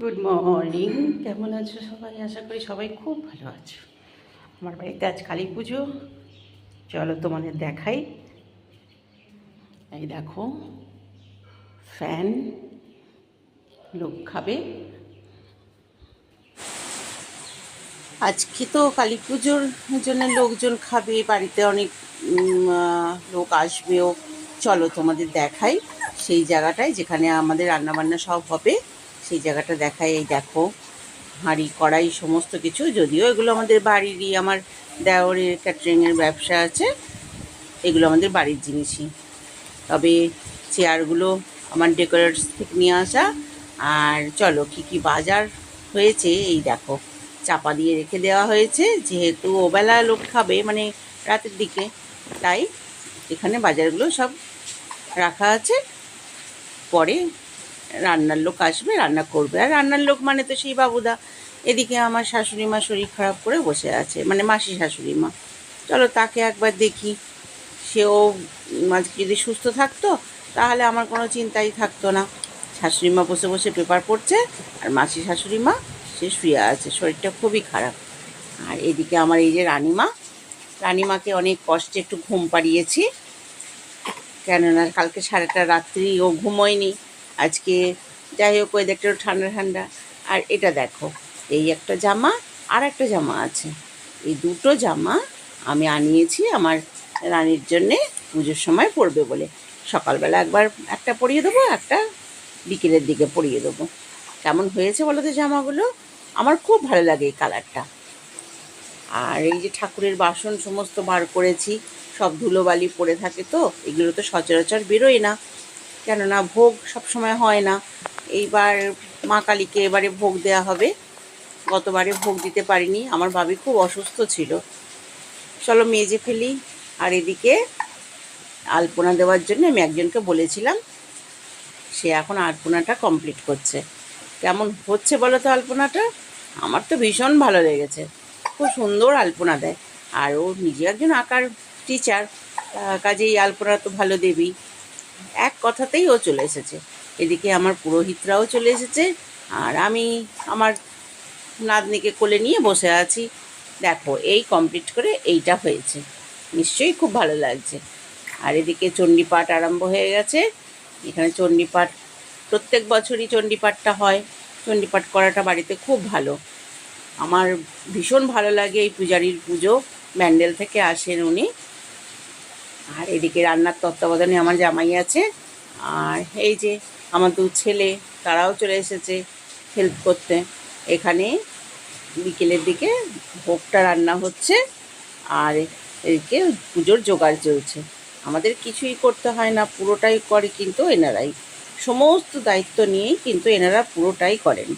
Good morning কেমন আছো সবাই? আশা করি সবাই খুব ভালো আছো। আমার বাড়িতে আজ কালী পুজো। চলো তোমাদের দেখাই। এই দেখো, ফ্যান লোক খাবে। আজকে তো কালী পুজোর জন্য লোকজন খাবে, বাড়িতে অনেক লোক আসবেও। চলো তোমাদের দেখাই সেই জায়গাটায় যেখানে আমাদের রান্নাবান্না সব হবে। সেই জায়গাটা দেখাই, এই দেখো। হাঁড়ি, কড়াই, সমস্ত কিছু। যদিও এগুলো আমাদের বাড়িরই, আমার দেওরের ক্যাটারিংয়ের ব্যবসা আছে, এগুলো আমাদের বাড়ির জিনিসই। তবে চেয়ারগুলো আমার ডেকোরেটস থেকে নিয়ে আসা। আর চলো, কি কি বাজার হয়েছে, এই দেখো। চাপা দিয়ে রেখে দেওয়া হয়েছে, যেহেতু ওবেলা লোক খাবে মানে রাতের দিকে। তাই এখানে বাজারগুলো সব রাখা আছে। পরে রান্নার লোক আসবে, রান্না করবে। আর রান্নার লোক মানে তো সেই বাবুদা। এদিকে আমার শাশুড়ি মা শরীর খারাপ করে বসে আছে মানে মাসি শাশুড়ি মা। চলো তাকে একবার দেখি। সেও আজকে যদি সুস্থ থাকতো, তাহলে আমার কোনো চিন্তাই থাকতো না। শাশুড়ি মা বসে বসে পেপার পড়ছে, আর মাসি শাশুড়ি মা সে শুয়ে আছে, শরীরটা খুবই খারাপ। আর এদিকে আমার এই যে রানিমা, রানিমাকে অনেক কষ্টে একটু ঘুম পাড়িয়েছি। কেননা কালকে সারাটা রাত্রি ও ঘুমোয়নি। আজকে যাই হোক ওয়েদারটা ঠান্ডা ঠান্ডা। আর এটা দেখো, এই একটা জামা আর একটা জামা আছে। এই দুটো জামা আমি আনিয়েছি আমার রানীর জন্যে পুজোর সময় পরবে বলে। সকালবেলা একবার একটা পরিয়ে দেবো, একটা বিকেলের দিকে পরিয়ে দেবো। কেমন হয়েছে বলো তো জামাগুলো? আমার খুব ভালো লাগে এই কালারটা। আর এই যে ঠাকুরের বাসন সমস্ত বার করেছি, সব ধুলোবালি পড়ে থাকে তো, এগুলো তো সচরাচর বেরোয় না। কেননা ভোগ সব সময় হয় না। এইবার মা কালীকে এবারে ভোগ দেয়া হবে। গতবারে ভোগ দিতে পারিনি। আমার বাবি খুব অসুস্থ ছিল। চলো মেজে ফেলি। আর এদিকে আলপনা দেওয়ার জন্য আমি একজনকে বলেছিলাম, সে এখন আলপনাটা কমপ্লিট করছে। কেমন হচ্ছে বলো তো আলপনাটা? আমার তো ভীষণ ভালো লেগেছে। খুব সুন্দর আলপনা দেয়। আর ও নিজে একজন আঁকার টিচার কাজেই আলপনা তো ভালো দেবী এক কথাতেই ও চলে এসেছে। এদিকে আমার পুরোহিতরাও চলে এসেছে আর আমি আমার নাতনিকে কোলে নিয়ে বসে আছি। দেখো, এই কমপ্লিট করে এইটা হয়েছে। নিশ্চয়ই খুব ভালো লাগছে। আর এদিকে চণ্ডীপাঠ আরম্ভ হয়ে গেছে। এখানে চণ্ডীপাঠ, প্রত্যেক বছরই চণ্ডীপাঠটা হয়। চণ্ডীপাঠ করাটা বাড়িতে খুব ভালো। আমার ভীষণ ভালো লাগে এই পূজারীর পুজো। ব্যান্ডেল থেকে আসেন উনি। আর এদিকে রান্নার তত্ত্বাবধানে আমার জামাই আছে। আর এই যে আমার দু ছেলে, তারাও চলে এসেছে হেল্প করতে। এখানে বিকেলের দিকে ভোগটা রান্না হচ্ছে আর এদিকে পুজোর জোগাড় চলছে। আমাদের কিছুই করতে হয় না, পুরোটাই করে কিন্তু এনারাই। সমস্ত দায়িত্ব নিয়েই কিন্তু এনারা পুরোটাই করেন।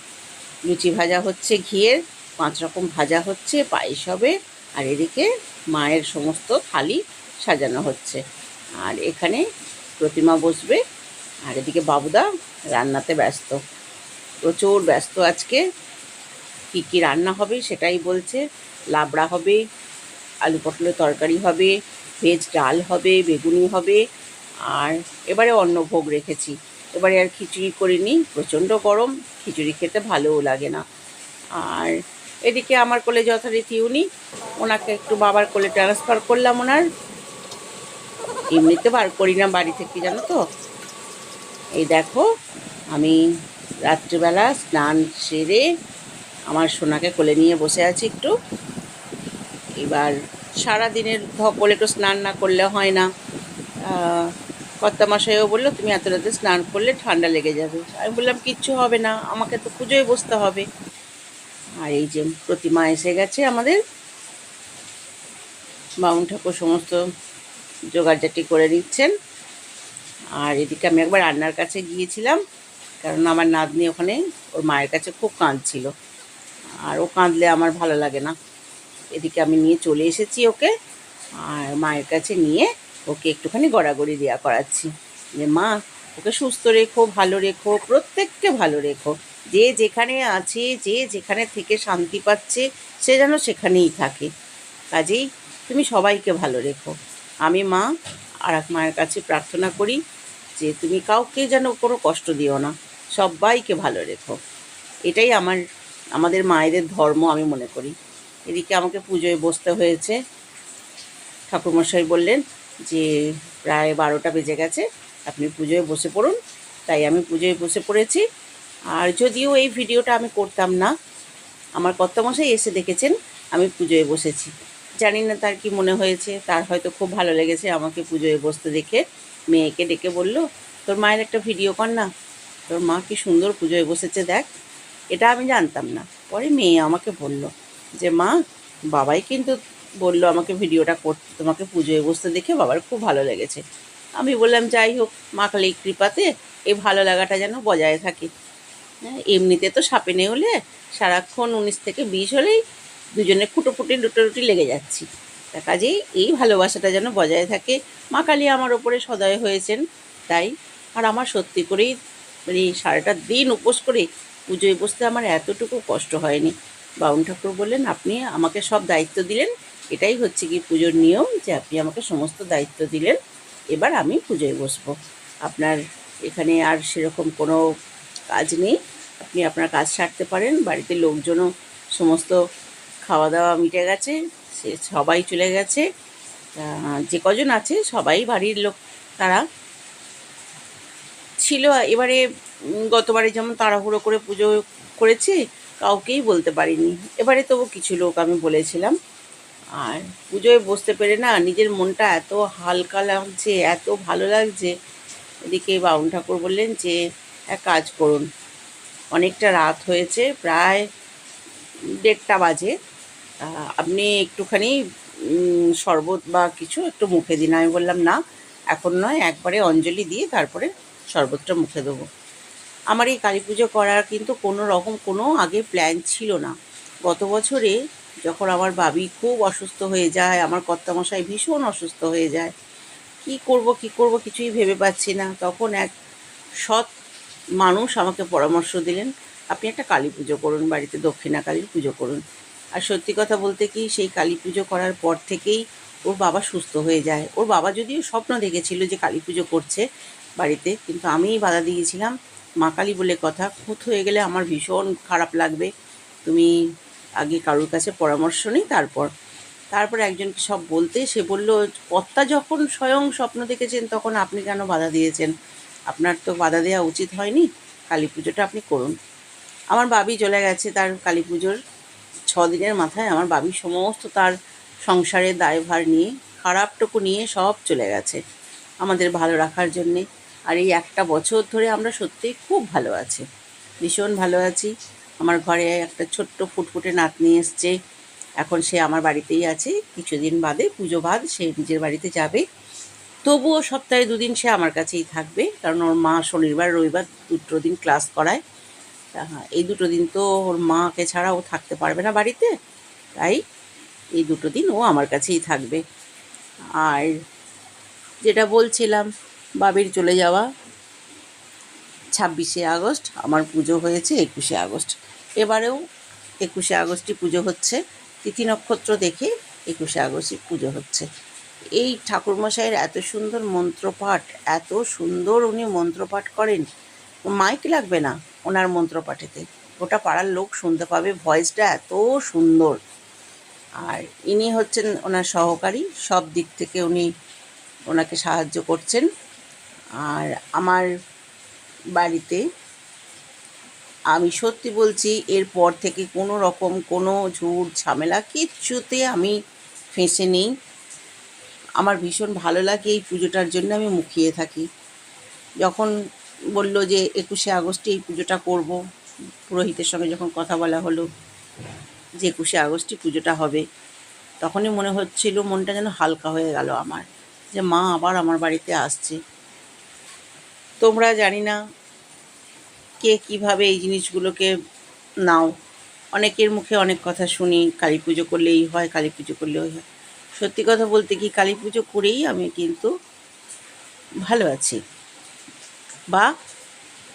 লুচি ভাজা হচ্ছে ঘিয়ের, পাঁচ রকম ভাজা হচ্ছে, পায়েস হবে, আর এদিকে মায়ের সমস্ত থালি সাজানো হচ্ছে। আর এখানে প্রতিমা বসবে। আর এদিকে বাবুদা রান্নাতে ব্যস্ত। প্রচুর ব্যস্ত আজকে। কী কী রান্না হবে সেটাই বলছে। লাবড়া হবে, আলু পটলের তরকারি হবে, ভেজ ডাল হবে, বেগুনি হবে। আর এবারে অন্য ভোগ রেখেছি। এবারে আর খিচুড়ি করিনি। প্রচণ্ড গরম, খিচুড়ি খেতে ভালোও লাগে না। আর এদিকে আমার কোলে যথারীতি উনি। ওনাকে একটু বাবার কোলে ট্রান্সফার করলাম ওনার। এমনিতে বার করি না বাড়ি থেকে, জানো তো। এই দেখো, আমি রাত্রিবেলা স্নান সেরে আমার সোনাকে কোলে নিয়ে বসে আছি একটু। এবার সারা দিনের ধকলে একটু স্নান না করলে হয় না। কর্তামশাইও বলল, তুমি এত রাতে স্নান করলে ঠান্ডা লেগে যাবে। আমি বললাম, কিচ্ছু হবে না, আমাকে তো পুজোয় বসতে হবে। আর এই যে প্রতিমা এসে গেছে আমাদের। বামুন ঠাকুর সমস্ত জোগাড়জাটি করে নিচ্ছেন। আর এদিকে আমি একবার রান্নার কাছে গিয়েছিলাম, কারণ আমার নাতনি ওখানে, ওর মায়ের কাছে খুব কাঁদছিল। আর ও কাঁদলে আমার ভালো লাগে না। এদিকে আমি নিয়ে চলে এসেছি ওকে, আর মায়ের কাছে নিয়ে ওকে একটুখানি গড়াগড়ি দেওয়া করাচ্ছি। যে মা, ওকে সুস্থ রেখো, ভালো রেখো, প্রত্যেককে ভালো রেখো। যে যেখানে আছে, যে যেখানে থেকে শান্তি পাচ্ছে, সে যেন সেখানেই থাকে। কাজেই তুমি সবাইকে ভালো রেখো। আমি মা, আর এক মায়ের কাছে প্রার্থনা করি যে তুমি কাউকে যেন কোনো কষ্ট দিও না। সবাইকে ভালো রেখো। এটাই আমার, আমাদের মায়েদের ধর্ম আমি মনে করি। এদিকে আমাকে পুজোয় বসতে হয়েছে। ঠাকুরমশাই বললেন যে প্রায় বারোটা বেজে গেছে, আপনি পুজোয় বসে পড়ুন। তাই আমি পুজোয় বসে পড়েছি। আর যদিও এই ভিডিওটা আমি করতাম না, আমার কর্তামশাই এসে দেখেছেন, আমি পুজোয় বসেছি। জানি না তার কি মনে হয়েছে, তার হয়তো খুব ভালো লেগেছে আমাকে পুজোয় বসতে দেখে। মেয়েকে ডেকে বলল, তোর মায়ের একটা ভিডিও কর না। তোর মা কি সুন্দর পুজোয় বসেছে দেখ। এটা আমি জানতাম না। পরে মেয়ে আমাকে বলল যে, মা, বাবাই কিন্তু বলল আমাকে ভিডিওটা করতে তোমাকে পুজোয় বসতে দেখে বাবার খুব ভালো লেগেছে। আমি বললাম, যাই হোক, মা কালী কৃপাতে এই ভালো লাগাটা যেন বজায় থাকে। হ্যাঁ এমনিতে তো সাপে হলে সারাক্ষণ উনিশ থেকে বিশ হলেই দুজনে ফুটোফুটি লুটোলুটি লেগে যাচ্ছি। তা কাজেই এই ভালোবাসাটা যেন বজায় থাকে। মা কালী আমার ওপরে সদয় হয়েছেন, তাই আর আমার সত্যি করেই মানে সারাটা দিন উপোস করে পুজোয় বসতে আমার এতটুকু কষ্ট হয়নি। বাউন ঠাকুর বললেন, আপনি আমাকে সব দায়িত্ব দিলেন। এটাই হচ্ছে কি পুজোর নিয়ম যে আপনি আমাকে সমস্ত দায়িত্ব দিলেন। এবার আমি পুজোয় বসবো। আপনার এখানে আর সেরকম কোনো কাজ নেই। আপনি আপনার কাজ সারতে পারেন। বাড়িতে লোকজনও সমস্ত খাওয়া দাওয়া মিটে গেছে, সে সবাই চলে গেছে। যে কজন আছে, সবাই বাড়ির লোক, তারা ছিল। এবারে গতবারে যেমন তাড়াহুড়ো করে পুজো করেছি, কাউকেই বলতে পারিনি। এবারে তবু কিছু লোক আমি বলেছিলাম। আর পুজোয় বসতে পেরে না নিজের মনটা এত হালকা লাগছে, এত ভালো লাগছে। এদিকে বাউন ঠাকুর বললেন যে, এক কাজ করুন। অনেকটা রাত হয়েছে, প্রায় দেড়টা বাজে। আপনি একটুখানি শরবত বা কিছু একটু মুখে দিন। আমি বললাম, না, এখন নয়, একবারে অঞ্জলি দিয়ে তারপরে শরবতটা মুখে দেবো। আমার এই কালী পুজো করার কিন্তু কোনো রকম, কোনো আগে প্ল্যান ছিল না। গত বছরে যখন আমার বাবি খুব অসুস্থ হয়ে যায়, আমার কর্তামশাই ভীষণ অসুস্থ হয়ে যায়, কি করব কি করব কিছুই ভেবে পাচ্ছি না। তখন এক সৎ মানুষ আমাকে পরামর্শ দিলেন, আপনি একটা কালী পুজো করুন, বাড়িতে দক্ষিণা কালীর পুজো করুন। আর সত্যি কথা বলতে কি, সেই কালী পুজো করার পর থেকেই ওর বাবা সুস্থ হয়ে যায়। ওর বাবা যদিও স্বপ্ন দেখেছিল যে কালী পুজো করছে বাড়িতে, কিন্তু আমিই বাধা দিয়েছিলাম। মা কালী বলে কথা, খুঁত হয়ে গেলে আমার ভীষণ খারাপ লাগবে। তুমি আগে কারোর কাছে পরামর্শ নিই, তারপর। তারপর একজনকে সব বলতে, সে বলল, কর্তা যখন স্বয়ং স্বপ্ন দেখেছেন, তখন আপনি কেন বাধা দিয়েছেন? আপনার তো বাধা দেওয়া উচিত হয়নি। কালী পুজোটা আপনি করুন। আমার বাবি চলে গেছে তার কালী পুজোর। দিনের মাথায় আমার বাবি সমস্ত তার সংসারের দায়ভার নিয়ে, খারাপটুকু নিয়ে সব চলে গেছে আমাদের ভালো রাখার জন্যে। আর এই একটা বছর ধরে আমরা সত্যিই খুব ভালো আছি, ভীষণ ভালো আছি। আমার ঘরে একটা ছোট্ট ফুটফুটে নাতনি এসছে, এখন সে আমার বাড়িতেই আছে। কিছুদিন বাদে পুজো বাদ, সে নিজের বাড়িতে যাবে। তবুও সপ্তাহে দুদিন সে আমার কাছেই থাকবে, কারণ ওর মা শনিবার, রবিবার দুটো দিন ক্লাস করায়। হ্যাঁ, এই দুটো দিন তো ওর মাকে ছাড়া ও থাকতে পারবে না বাড়িতে তাই এই দুটো দিন ও আমার কাছেই থাকবে। আর যেটা বলছিলাম বাবির চলে যাওয়া ছাব্বিশে আগস্ট আমার পুজো হয়েছে একুশে আগস্ট। এবারেও একুশে আগস্টই পুজো হচ্ছে তিথি নক্ষত্র দেখে একুশে আগস্টই পুজো হচ্ছে। এই ঠাকুরমশাইয়ের এত সুন্দর মন্ত্রপাঠ এত সুন্দর উনি মন্ত্রপাঠ করেন মাইক লাগবে না। ওনার মন্ত্রপাঠেতে। গোটা পাড়ার লোক শুনতে পাবে, ভয়েসটা এত সুন্দর। আর ইনি হচ্ছেন ওনার সহকারী, সব দিক থেকে উনি ওনাকে সাহায্য করছেন। আর আমার বাড়িতে আমি সত্যি বলছি, এরপর থেকে কোনো রকম কোনো ঝুট ঝামেলা কিচ্ছুতে আমি ফেঁসে নেই। আমার ভীষণ ভালো লাগে এই পুজোটার জন্য, আমি মুখিয়ে থাকি। যখন বলল যে একুশে আগস্টে এই পুজোটা করব। পুরোহিতের সঙ্গে যখন কথা বলা হলো যে একুশে আগস্টে পুজোটা হবে, তখনই মনে হচ্ছিল মনটা যেন হালকা হয়ে গেল আমার, যে মা আবার আমার বাড়িতে আসছে। তোমরা জানি না কে কীভাবে এই জিনিসগুলোকে নাও। অনেকের মুখে অনেক কথা শুনি, কালী পুজো করলে এই হয়, কালী পুজো করলে ওই হয়। সত্যি কথা বলতে কি, কালী পুজো করেই আমি কিন্তু ভালো আছি। বা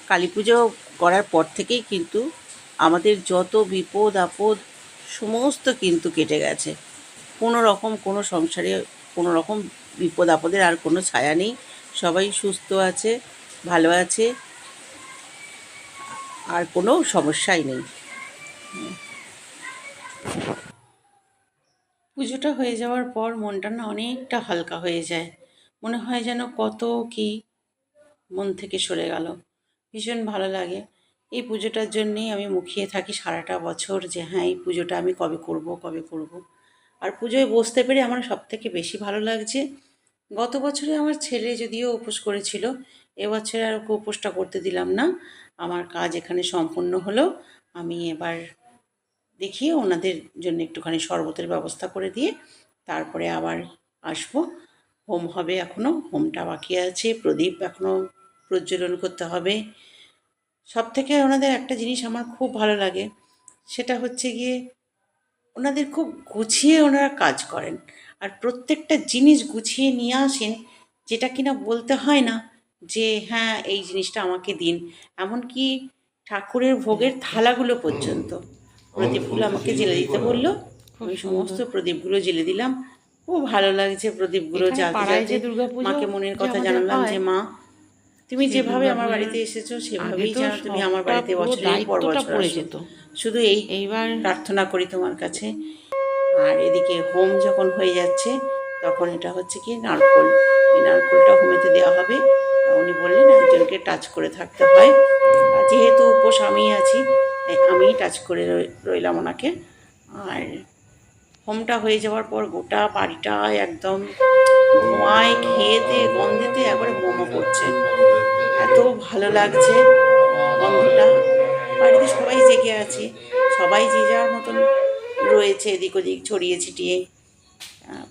কালী পুজো করার পর থেকেই কিন্তু আমাদের যত বিপদ, আপদ, সমস্ত কিন্তু কেটে গেছে। কোনো রকম কোনো সংসারে কোনো রকম বিপদ, আপদের আর কোনো ছায়া নেই। সবাই সুস্থ আছে, ভালো আছে, আর কোনো সমস্যাই নেই। পুজোটা হয়ে যাওয়ার পর মনটা না অনেকটা হালকা হয়ে যায়। মনে হয় যেন কত কি মন থেকে সরে গেল। ভীষণ ভালো লাগে। এই পুজোটার জন্যেই আমি মুখিয়ে থাকি সারাটা বছর যে হ্যাঁ এই পুজোটা আমি কবে করব কবে করব। আর পুজোয় বসতে পেরে আমার সব থেকে বেশি ভালো লাগছে, গত বছরে আমার ছেলে যদিও উপোস করেছিল, এবছরে আর ওকে উপোসটা করতে দিলাম না। আমার কাজ এখানে সম্পূর্ণ হলো। আমি এবার দেখিয়ে ওনাদের জন্য একটুখানি শরবতের ব্যবস্থা করে দিয়ে তারপরে আবার আসব। হোম হবে এখনও হোমটা বাকি আছে প্রদীপ এখনও প্রজ্বলন করতে হবে। সব থেকে ওনাদের একটা জিনিস আমার খুব ভালো লাগে সেটা হচ্ছে গিয়ে ওনাদের খুব গুছিয়ে ওনারা কাজ করেন। আর প্রত্যেকটা জিনিস গুছিয়ে নিয়ে আসেন যেটা কিনা বলতে হয় না যে হ্যাঁ এই জিনিসটা আমাকে দিন। এমনকি ঠাকুরের ভোগের থালাগুলো পর্যন্ত। প্রদীপগুলো আমাকে জেলে দিতে বলল আমি সমস্ত প্রদীপগুলো জেলে দিলাম। খুব ভালো লাগছে প্রদীপগুলো জ্বালতে জ্বালতে মাকে মনের কথা জানালাম যে মা তুমি যেভাবে আমার বাড়িতে এসেছ সেভাবেই যেন তুমি আমার বাড়িতে বছরের পর বছর। যেত। শুধু এই এইবার প্রার্থনা করি তোমার কাছে। আর এদিকে হোম যখন হয়ে যাচ্ছে তখন এটা হচ্ছে কি নারকোল। এই নারকোলটা হোমেতে দেওয়া হবে। উনি বললেন একজনকে টাচ করে থাকতে হয়। আর যেহেতু উপোস আমি আছি আমিই টাচ করে রইলাম ওনাকে। আর হোমটা হয়ে যাওয়ার পর গোটা বাড়িটা একদম ধোঁয়ায় খেয়েতে, গন্ধেতে একবারে মোমো করছে। এত ভালো লাগছে গন্ধটা। বাড়িতে সবাই জেগে আছে, সবাই যে যার মতন রয়েছে এদিক ওদিক, ছড়িয়ে ছিটিয়ে।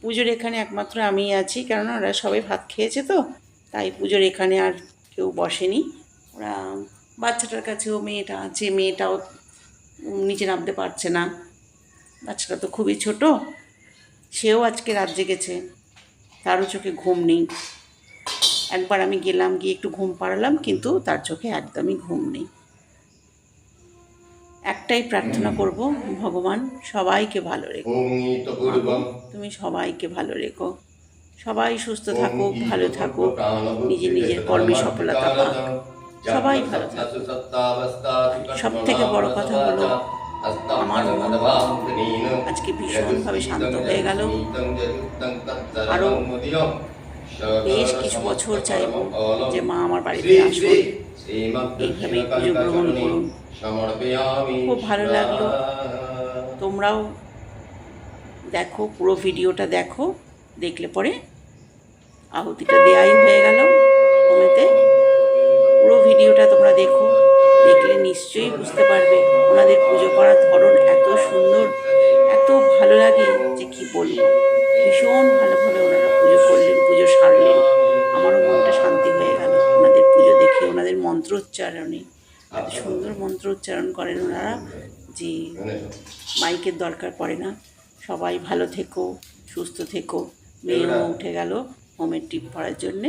পুজোর এখানে একমাত্র আমি আছি, কেননা ওরা সবাই ভাত খেয়েছে তো, তাই পুজোর এখানে আর কেউ বসেনি। ওরা বাচ্চাটার কাছেও মেয়েটা আছে, মেয়েটাও নিচে নামতে পারছে না। বাচ্চাটা তো খুবই ছোট সেও আজকে রাত জেগেছে তারও চোখে ঘুম নেই। একবার আমি গেলাম গিয়ে একটু ঘুম পাড়ালাম কিন্তু তার চোখে একদমই ঘুম নেই। একটাই প্রার্থনা করব ভগবান সবাইকে ভালো রেখো। তুমি সবাইকে ভালো রেখো। সবাই সুস্থ থাকুক ভালো থাকুক নিজের নিজের কর্মে সফলতা পাক। সবাই ভালো থাকুক। সব থেকে বড় কথা হলো আজকে ভীষণভাবে শান্ত হয়ে গেল। আরও বেশ কিছু বছর চাইব যে মা আমার বাড়িতে আসুন এইভাবে পুজো গ্রহণ করুন। খুব ভালো লাগল। তোমরাও দেখো পুরো ভিডিওটা দেখো দেখলে পরে আহুতিটা দেয়াই হয়ে গেল। হোমেতে পুরো ভিডিওটা তোমরা দেখো। দেখলে নিশ্চয়ই বুঝতে পারবে ওনাদের পুজো করার ধরন এত সুন্দর, এত ভালো লাগে যে কি বলব। ভীষণ ভালোভাবে ওনারা পুজো করলেন, পুজো সারলেন। আমারও মনটা শান্তি হয়ে গেল ওনাদের পুজো দেখে, ওনাদের মন্ত্রোচ্চারণে। এত সুন্দর মন্ত্র উচ্চারণ করেন ওনারা যে মাইকের দরকার পড়ে না। সবাই ভালো থেকো, সুস্থ থেকো। মেয়েও উঠে গেল হোমের টিপ পড়ার জন্যে।